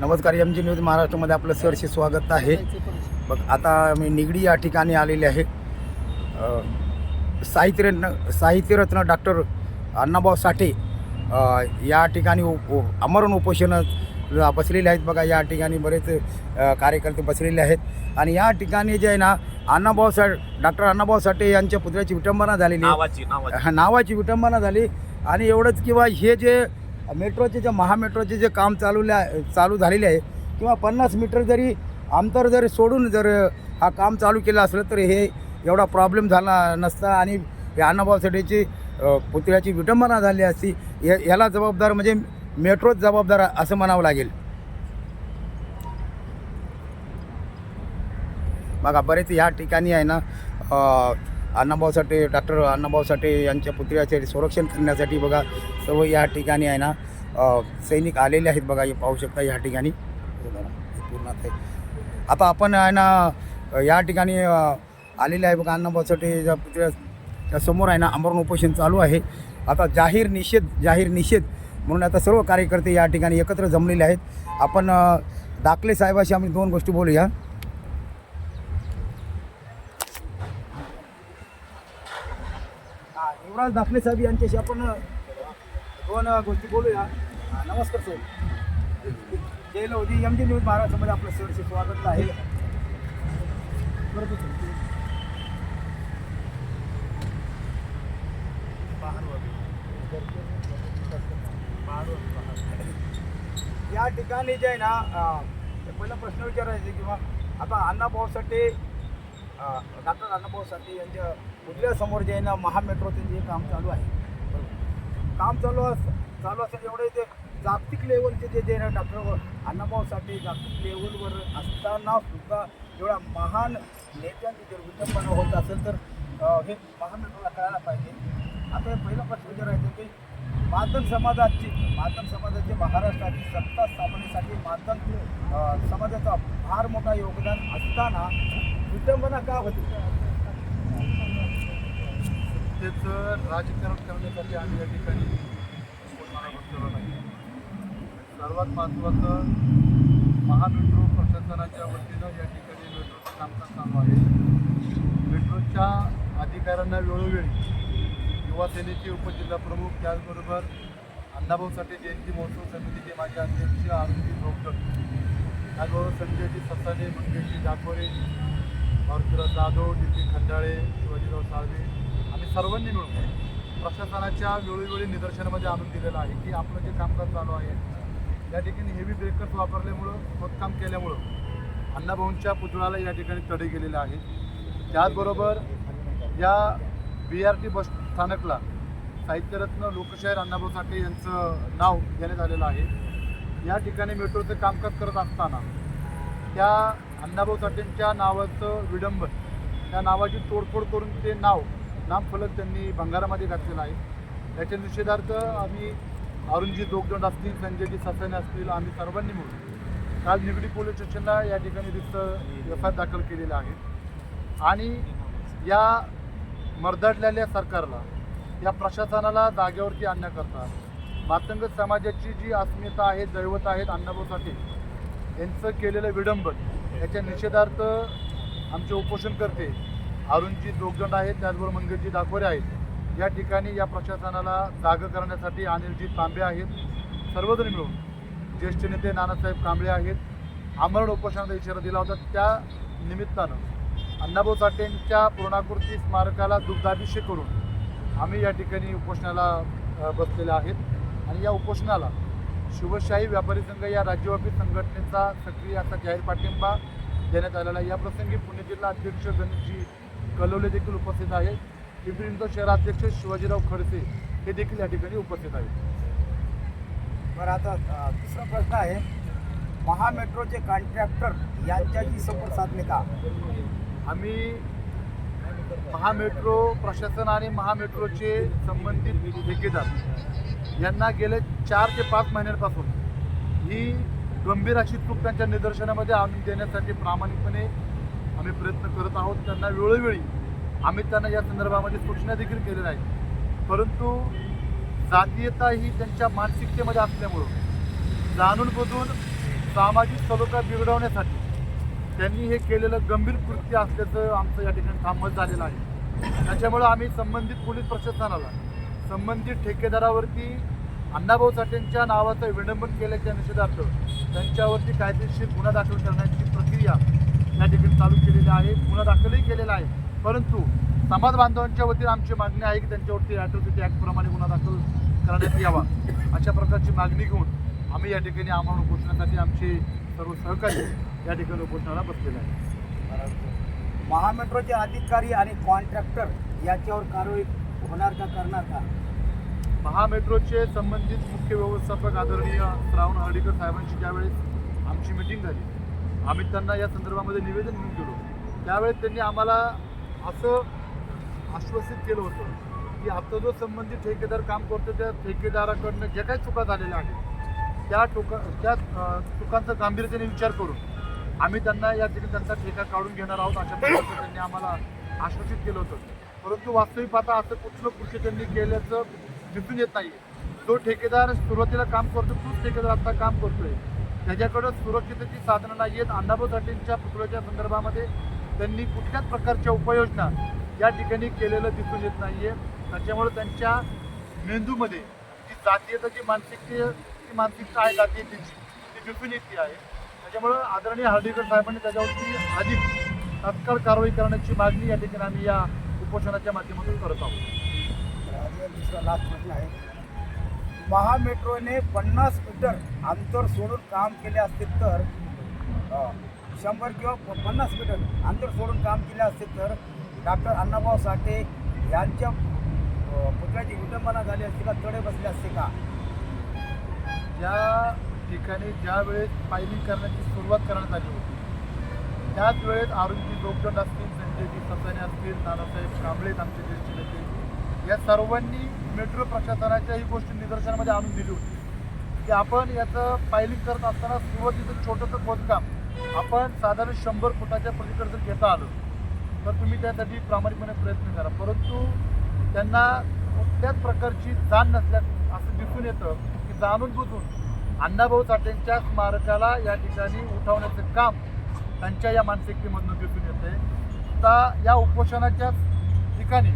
नमस्कार M G news महाराष्ट्रामध्ये आपलं सरसे स्वागत आहे. बघ आता मी निगडी या ठिकाणी आलेले आहे. साहित्यरत्न साहित्यरत्न डॉक्टर अण्णाभाऊ साठे या ठिकाणी आमरण उपोषण बसलेले आहेत. बघा या ठिकाणी बरेच कार्यकर्ते बसलेले आहेत. आणि या ठिकाणी जे आहे ना अण्णाभाऊ सा डॉक्टर अण्णाभाऊ साठे यांच्या पुतळ्याची विटंबना झालेली नावाची नावाची विटंबना झाली. आणि एवढंच किंवा हे जे मेट्रोचे जे महामेट्रोचे जे काम चालवले आहे चालू झालेले आहे किंवा पन्नास मीटर जरी अंतर जरी सोडून जर हा काम चालू केलं असलं तर हे एवढा प्रॉब्लेम झाला नसता आणि या अण्णाभाऊसाठीची पुतळ्याची विटंबना झाली असती या- याला जबाबदार म्हणजे मेट्रोच जबाबदार असं म्हणावं लागेल. बघा बरेच ह्या ठिकाणी आहे ना अण्णाभाऊ साठे डॉक्टर अण्णाभाऊ साठे यांच्या पुतळ्याचे संरक्षण करण्यासाठी बघा सर्व या ठिकाणी आहे ना सैनिक आलेले आहेत बघा हे पाहू शकता या ठिकाणी. पूर्ण आता आता आपण आहे ना या ठिकाणी आलेले आहे बघा अण्णाभाऊ साठेच्या या पुतळ्याच्या समोर आहे ना आमरण उपोषण चालू आहे. आता जाहीर निषेध जाहीर निषेध म्हणून आता सर्व कार्यकर्ते या ठिकाणी एकत्र जमलेले आहेत. आपण दाखले साहेबाशी आम्ही दोन गोष्टी बोलूया. युवराज दाखले साहेब यांच्याशी आपण दोन गोष्टी बोलूया. नमस्कार sir. Jay Lodhi M D news महाराष्ट्रामध्ये आपलं सरचे स्वागत आहे. बरोबर सर. या ठिकाणी जे आहे ना ते पहिला प्रश्न विचारायचे किंवा आता अण्णाभाऊ डॉक्टर अण्णाभाऊ साठे यांच्या पुतळ्यासमोर जे आहे ना महामेट्रोचं जे काम चालू आहे बरोबर. काम चालू अस चालू असेल एवढे ते जागतिक लेवलचे जे जे डॉक्टर अण्णाभाऊ साठे जागतिक लेवलवर असताना सुद्धा एवढ्या महान नेत्यांची जर विटंबना होत असेल तर हे महामेट्रोला कळायला पाहिजे आता हे पहिला प्रश्न विचारायचं की मातन समाजाची मातन समाजाची महाराष्ट्राची सत्ता स्थापनेसाठी मातन समाजाचा फार मोठा योगदान असताना विटंबना का होती? त्याचं राजकारण करण्यासाठी आम्ही या ठिकाणी नाही. सर्वात महत्त्वाचं महामेट्रो प्रशासनाच्या वतीनं या ठिकाणी मेट्रोचं कामकाज चालू आहे. मेट्रोच्या अधिकाऱ्यांना वेळोवेळी युवा सेनेचे उपजिल्हाप्रमुख त्याचबरोबर अण्णाभाऊ साठे जयंती महोत्सव समितीचे माजी अध्यक्ष आरुणजी भोगकर त्याचबरोबर संजयजी सत्ताने मंगेशजी जाकोरे मारुतीराव जाधव नितीन खंडाळे शिवाजीराव साळवे आम्ही सर्वांनी मिळून प्रशासनाच्या वेळोवेळी निदर्शनामध्ये आणून दिलेलं आहे की आपलं जे कामकाज चालू आहे या ठिकाणी हेवी ब्रेकर्स वापरल्यामुळं खोदकाम केल्यामुळं अण्णाभाऊंच्या पुतळ्याला या ठिकाणी तडे गेलेले आहेत. त्याचबरोबर या बी आर टी बस स्थानकला साहित्यरत्न लोकशाहीर अण्णाभाऊ साठे यांचं नाव देण्यात आलेलं आहे. या ठिकाणी मेट्रोचं कामकाज करत असताना त्या अण्णाभाऊ साठेंच्या नावाचं विडंबन त्या नावाची तोडफोड करून ते नाव नामफलक त्यांनी भंगारामध्ये घातलेलं आहे. याच्या निषेधार्थ आम्ही अरुणजी दोगदंड असतील संजयजी ससाने असतील आम्ही सर्वांनी मिळून काल निगडी पोलीस स्टेशनला या ठिकाणी रिक्त एफ आय दाखल केलेला आहे. आणि या मर्दाडलेल्या सरकारला या प्रशासनाला जागेवरती आणण्याकरता मातंग समाजाची जी अस्मिता आहे दैवत आहेत अण्णाभाऊ साठे यांचं केलेलं विडंबन याच्या निषेधार्थ आमचे उपोषणकर्ते अरुणजी दोघजण आहेत त्याचबरोबर मंगेशजी दाखवरे आहेत. या ठिकाणी या प्रशासनाला जागं करण्यासाठी अनिलजी तांबे आहेत. सर्वजण मिळून ज्येष्ठ नेते नानासाहेब कांबळे आहेत. आमरण उपोषणाचा इशारा दिला होता. त्या निमित्तानं अण्णाभाऊ साठेंच्या पूर्णाकृती स्मारकाला दुग्धाभिषेक करून आम्ही या ठिकाणी उपोषणाला बसलेले आहेत. आणि या उपोषणाला शिवशाही व्यापारी संघ या राज्यव्यापी संघटनेचा सक्रिय असा जाहीर पाठिंबा देण्यात आलेला आहे. या प्रसंगी पुणे जिल्हा अध्यक्ष गणेशजी कलवले देखील उपस्थित आहेत. पिंपरी चिंचवड शहराध्यक्ष शिवाजीराव खडसे हे देखील या ठिकाणी उपस्थित आहेत. बरं आता दुसरा प्रश्न आहे. महामेट्रोचे कॉन्ट्रॅक्टर यांच्याशी संपर्क साधले का? आम्ही महामेट्रो प्रशासन आणि महामेट्रोचे संबंधित ठेकेदार. यांना गेले चार ते पाच महिन्यांपासून ही गंभीर अशी चूक त्यांच्या निदर्शनामध्ये आणून देण्यासाठी प्रामाणिकपणे आम्ही प्रयत्न करत आहोत. त्यांना वेळोवेळी आम्ही त्यांना या संदर्भामध्ये सूचना देखील केलेल्या आहेत. परंतु जातीयता ही त्यांच्या मानसिकतेमध्ये असल्यामुळं जाणून बुजून सामाजिक सलोखा बिघडवण्यासाठी त्यांनी हे केलेलं गंभीर कृत्य असल्याचं आमचं या ठिकाणी ठाम मत झालेलं आहे. त्याच्यामुळं आम्ही संबंधित पोलीस प्रशासनाला संबंधित ठेकेदारावरती अण्णाभाऊ साठेंच्या नावाचं विडंबन केल्याच्या निषेधार्थ त्यांच्यावरती कायदेशीर गुन्हा दाखल करण्याची प्रक्रिया या ठिकाणी चालू केलेली आहे. गुन्हा दाखलही केलेला आहे. परंतु समाज बांधवांच्या वतीने आमची मागणी आहे की त्यांच्यावरती ॲट्रोसिटी ॲक्टप्रमाणे गुन्हा दाखल करण्यात यावा. अशा प्रकारची मागणी घेऊन आम्ही या ठिकाणी आम्हाला उपोषणासाठी आमचे सर्व सहकारी या ठिकाणी उपोषणाला बसलेले आहे महामेट्रोचे अधिकारी आणि कॉन्ट्रॅक्टर याच्यावर कारवाई होणार का करणार का? महामेट्रोचे संबंधित मुख्य व्यवस्थापक आदरणीय श्रावण हर्डीकर साहेबांची ज्यावेळेस आमची मिटिंग झाली आम्ही त्यांना या संदर्भामध्ये निवेदन घेऊन गेलो. त्यावेळेस त्यांनी आम्हाला असं आश्वासित केलं होतं की आता जो संबंधित ठेकेदार काम करतो त्या ठेकेदाराकडनं ज्या काही चुका झालेल्या आहेत त्या टोका त्या चुकांचा गांभीर्याने विचार करून आम्ही त्यांना या ठिकाणी त्यांचा ठेका काढून घेणार आहोत अशा प्रकारचं त्यांनी आम्हाला आश्वासित केलं होतं. परंतु वास्तविक पाहता असं कुठलं कृषी त्यांनी केल्याचं दिसून येत नाही तो ठेकेदार सुरुवातीला काम करतो तोच ठेकेदार आता काम करतोय. त्याच्याकडं सुरक्षिततेची साधनं नाही आहेत. अण्णाभाऊ साठेंच्या पुतळ्याच्या संदर्भामध्ये त्यांनी कुठल्याच प्रकारच्या उपाययोजना या ठिकाणी केलेलं दिसून येत नाही आहे त्याच्यामुळे त्यांच्या मेंदूमध्ये जी जातीयताची मानसिकते ती मानसिकता आहे जातीयतेची ती दिसून येते आहे. त्याच्यामुळं आदरणीय हर्डीकर साहेबांनी त्याच्यावरती अधिक तात्काळ कारवाई करण्याची मागणी या ठिकाणी आम्ही या उपोषणाच्या माध्यमातून करत आहोत. दुसरा लास्ट प्रश्न आहे. महामेट्रोने पन्नास मीटर अंतर सोडून काम केले असते तर शंभर किंवा पन्नास मीटर अंतर सोडून काम केले असते तर डॉक्टर अण्णाभाऊ साठे यांच्या पुतळ्याची विडंबना झाली असती का? तडे बसले असते का? ज्या ठिकाणी ज्या वेळेस पायलिंग करण्याची सुरुवात करण्यात आली होती त्याच वेळेस अरुणजी जोगदंड असतील संजयजी ससाने असतील नानासाहेब कांबळेत आमचे ज्येष्ठ नेते या सर्वांनी मेट्रो प्रशासनाच्या ही गोष्ट निदर्शनामध्ये आणून दिली होती. की आपण याचं पायलिंग करत असताना सुरुवातीचं छोटंसं खोदकाम आपण साधारण शंभर फुटाच्या पलीकडे जर घेता आलं तर तुम्ही त्यासाठी प्रामाणिकपणे प्रयत्न करा. परंतु त्यांना कुठल्याच प्रकारची जाण नसल्या असं दिसून येतं की जाणून बुजून अण्णाभाऊ साठेंच्या स्मारकाला या ठिकाणी उठवण्याचं काम त्यांच्या या मानसिकतेमधून दिसून येते आता या उपोषणाच्या ठिकाणी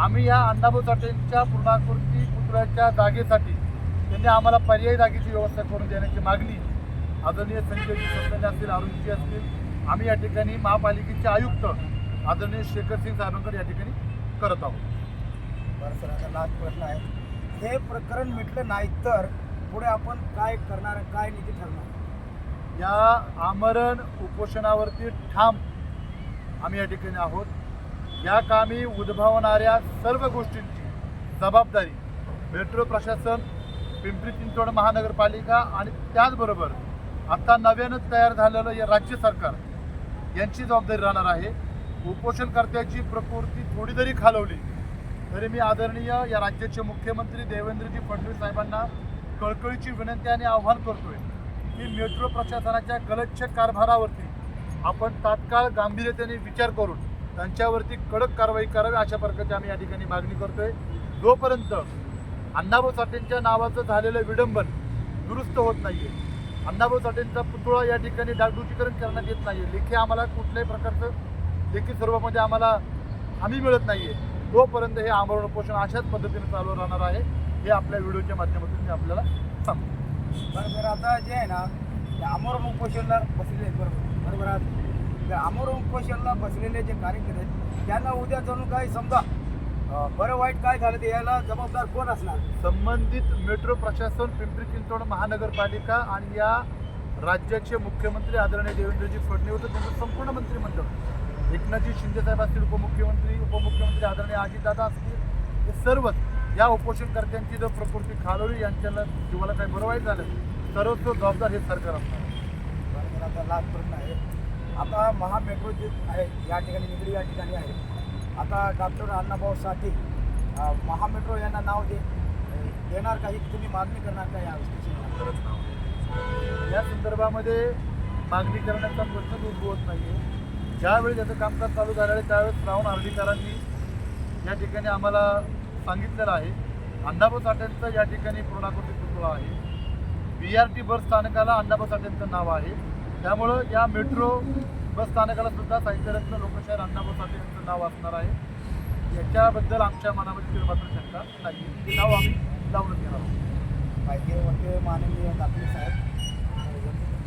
आम्ही या अण्णाभाऊ साठेंच्या पूर्णाकृती पुतळ्याच्या जागेसाठी त्यांनी आम्हाला पर्यायी जागेची व्यवस्था करून देण्याची मागणी आदरणीय संजयजी सत्याने असतील अरुणजी असतील आम्ही या ठिकाणी महापालिकेचे आयुक्त आदरणीय शेखर सिंग साहेबांकडे या ठिकाणी करत आहोत. बरं सर आता लास्ट प्रश्न आहे. हे प्रकरण मिटलं नाही तर पुढे आपण काय करणार काय नीती ठरणार? या आमरण उपोषणावरती ठाम आम्ही या ठिकाणी आहोत. या कामी उद्भवणाऱ्या सर्व गोष्टींची जबाबदारी मेट्रो प्रशासन पिंपरी चिंचवड महानगरपालिका आणि त्याचबरोबर आता नव्यानं तयार झालेलं या राज्य सरकार यांची जबाबदारी राहणार आहे. उपोषणकर्त्याची प्रकृती थोडी जरी खालवली तरी मी आदरणीय या राज्याचे मुख्यमंत्री देवेंद्रजी फडणवीस साहेबांना कळकळीची विनंती आणि आव्हान करतोय की मेट्रो प्रशासनाच्या गलच्छ कारभारावरती आपण तात्काळ गांभीर्यतेने विचार करून त्यांच्यावरती कडक कारवाई करावी अशा प्रकारची आम्ही या ठिकाणी मागणी करतोय. जोपर्यंत अण्णाभाऊ साठेंच्या नावाचं झालेलं विडंबन दुरुस्त होत नाहीये अण्णाभाऊ साठेंचा पुतळा या ठिकाणी डागडुजीकरण करण्यात येत नाहीये लेखी आम्हाला कुठल्याही प्रकारचं लेखी स्वरूपामध्ये आम्हाला हमी मिळत नाहीये तोपर्यंत हे आमरण पोषण अशाच पद्धतीने चालू राहणार आहे. हे आपल्या व्हिडिओच्या माध्यमातून मी आपल्याला सांगतो. बरं बरं आता जे आहे ना ते आमरण उपोषणला बसलेले आहेत बरोबर. बरोबर आहे त्या अमर उपोषणला बसलेले जे कार्यकर्ते आहेत त्यांना उद्या जणू काही समजा बरं वाईट काय झालं ते याला जबाबदार कोण असणार? संबंधित मेट्रो प्रशासन पिंपरी चिंचवड महानगरपालिका आणि या राज्याचे मुख्यमंत्री आदरणीय देवेंद्रजी फडणवीस व त्यांचं संपूर्ण मंत्रिमंडळ. एकनाथजी शिंदेसाहेब असतील उपमुख्यमंत्री उपमुख्यमंत्री आदरणीय अजितदादा असतील हे सर्वच या उपोषणकर्त्यांची जर प्रकृती खालवली यांच्याला जीवाला काही बरं वाईट झालं सर्वस्व जबाबदार हे सरकार असणार. बरं आता प्रश्न आहे. आता महामेट्रो जे आहे या ठिकाणी निगडी या ठिकाणी आहे. आता डॉक्टर अण्णाभाऊ साठे महामेट्रो यांना नाव दे. देणार काही तुम्ही मागणी करणार का या या संदर्भामध्ये मागणी करण्याचा प्रश्न उद्भवत नाही आहे ज्यावेळी त्याचं कामकाज चालू झालं आहे त्यावेळेस श्रावण हर्डीकरांनी या ठिकाणी आम्हाला सांगितलेलं आहे. अण्णाभाऊ साठ्यांचं या ठिकाणी पूर्णाकृती पुतळा आहे. बी आर टी बस स्थानकाला अण्णाभाऊ साठ्यांचं नाव आहे. त्यामुळं या मेट्रो बस स्थानकाला सुद्धा साहित्यरत्न लोकशाहीर अण्णाभाऊ साठे यांचं नाव असणार आहे. याच्याबद्दल आमच्या मनामध्ये मात्र शंका नाही. हे नाव आम्ही लावूनच घेणार आहोत. माहिती म्हणते माननीय दाखले साहेब.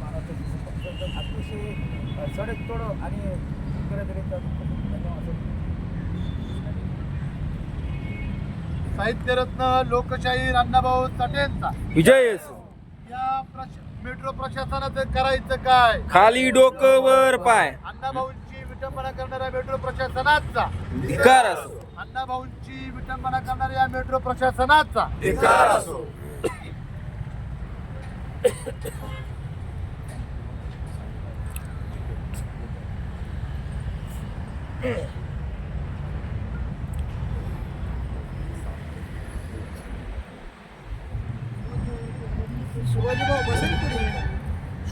महाराष्ट्राचे अतिशय सडेतोड आणि उत्तरेकरीता धन्यवाद साहित्यरत्न लोकशाहीर अण्णाभाऊ साठेंचा विजय असो. या प्रश- मेट्रो प्रशासनाचं करायचं काय? खाली डोकं वर पाय. अण्णाभाऊंची विटंबना करणाऱ्या मेट्रो प्रशासनाचा. धिकार असो अण्णाभाऊंची विटंबना करणाऱ्या मेट्रो प्रशासनाचा.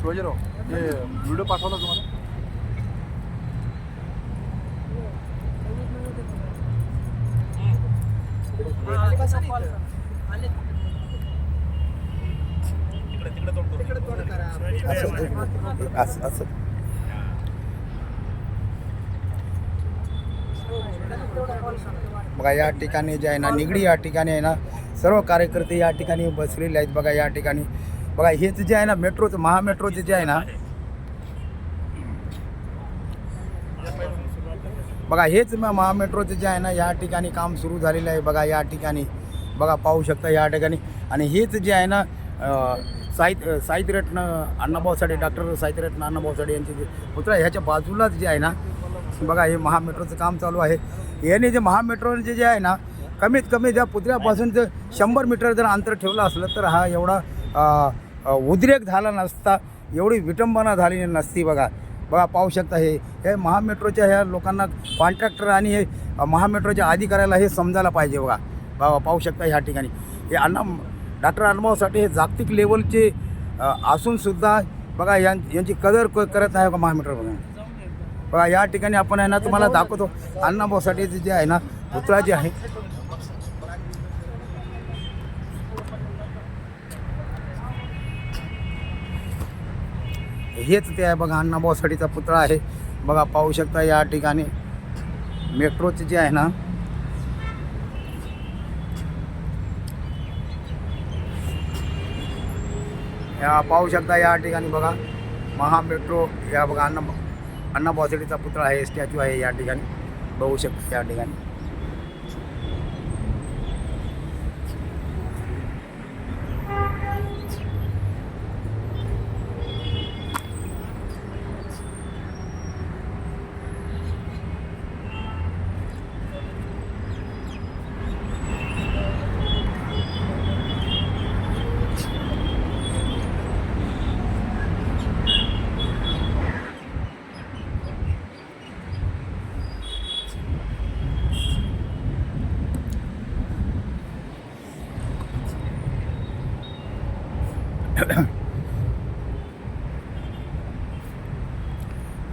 शिवाजीराव ते व्हिडिओ पाठवला तुम्हाला. असं असं बघा या ठिकाणी जे आहे ना निगडी या ठिकाणी आहे ना सर्व कार्यकर्ते या ठिकाणी बसलेले आहेत. बघा या ठिकाणी बघा हेच जे आहे ना मेट्रोचं महामेट्रोचे जे आहे ना बघा हेच म- महामेट्रोचं जे आहे ना या ठिकाणी काम सुरू झालेलं आहे बघा या ठिकाणी. बघा पाहू शकता या ठिकाणी. आणि हेच जे आहे ना साहित्य साहित्यरत्न अण्णाभाऊ साठे डॉक्टर साहित्यरत्न अण्णाभाऊ साठे यांचे जे पुतळा आहे, ह्याच्या बाजूलाच जे आहे ना बघा हे महामेट्रोचं काम चालू आहे. याने जे महामेट्रोचे जे आहे ना कमीत कमी त्या पुतळ्यापासून जर शंभर मीटर जर अंतर ठेवलं असलं तर हा एवढा उद्रेक झाला नसता एवढी विटंबना झाली नसती बघा. बघा पाहू शकता हे हे महामेट्रोच्या ह्या लोकांना कॉन्ट्रॅक्टर आणि हे महामेट्रोच्या अधिकाऱ्याला हे समजायला पाहिजे बघा. बघा पाहू शकता ह्या ठिकाणी. हे अण्णा डॉक्टर अण्णाभाऊसाठी हे जागतिक लेवलचे असूनसुद्धा बघा यां यांची कदर क- करत आहे का महामेट्रो बघा बघा या ठिकाणी आपण आहे ना तुम्हाला दाखवतो. अण्णाभाऊसाठी जे आहे ना पुतळा जे आहे हेच ते आहे बघा अण्णाभाऊसाठीचा पुतळा आहे. बघा पाहू शकता या ठिकाणी. मेट्रोचे जे आहे ना या पाहू शकता या ठिकाणी बघा महा मेट्रो या बघा अण्णा अण्णा बॉसडीचा पुतळा आहे स्टॅच्यू आहे या ठिकाणी. बघू शकता या ठिकाणी.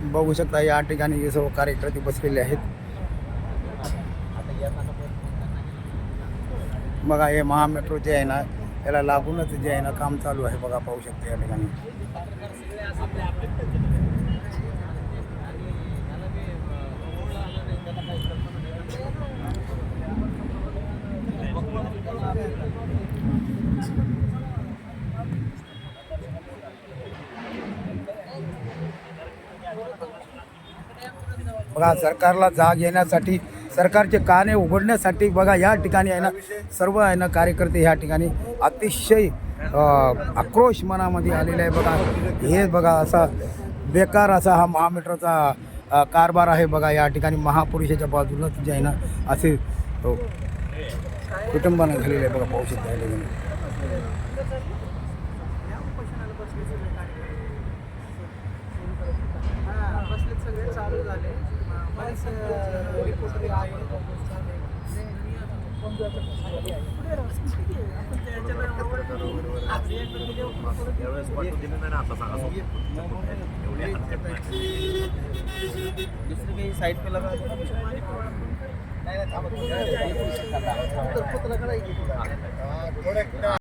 बघू शकता या ठिकाणी हे सर्व कार्यकर्ते बसलेले आहेत. बघा हे महामेट्रो जे आहे ना याला लागूनच जे आहे ना काम चालू आहे. बघा पाहू शकता या ठिकाणी. बघा सरकारला जाग येण्यासाठी सरकारचे काने उघडण्यासाठी बघा या ठिकाणी आहे ना सर्व आहे ना कार्यकर्ते ह्या ठिकाणी अतिशय आक्रोश मनामध्ये आलेला आहे बघा. हे बघा असा बेकार असा हा महामेट्रोचा कारभार आहे बघा या ठिकाणी महापुरुषाच्या बाजूलाच जे आहे ना असे अ, कुटुंबानं झालेले आहे बघा पाहू शकता या ठिकाणी दुसरी काही साईड पे लगा दो ना. नाही नाही थांबा.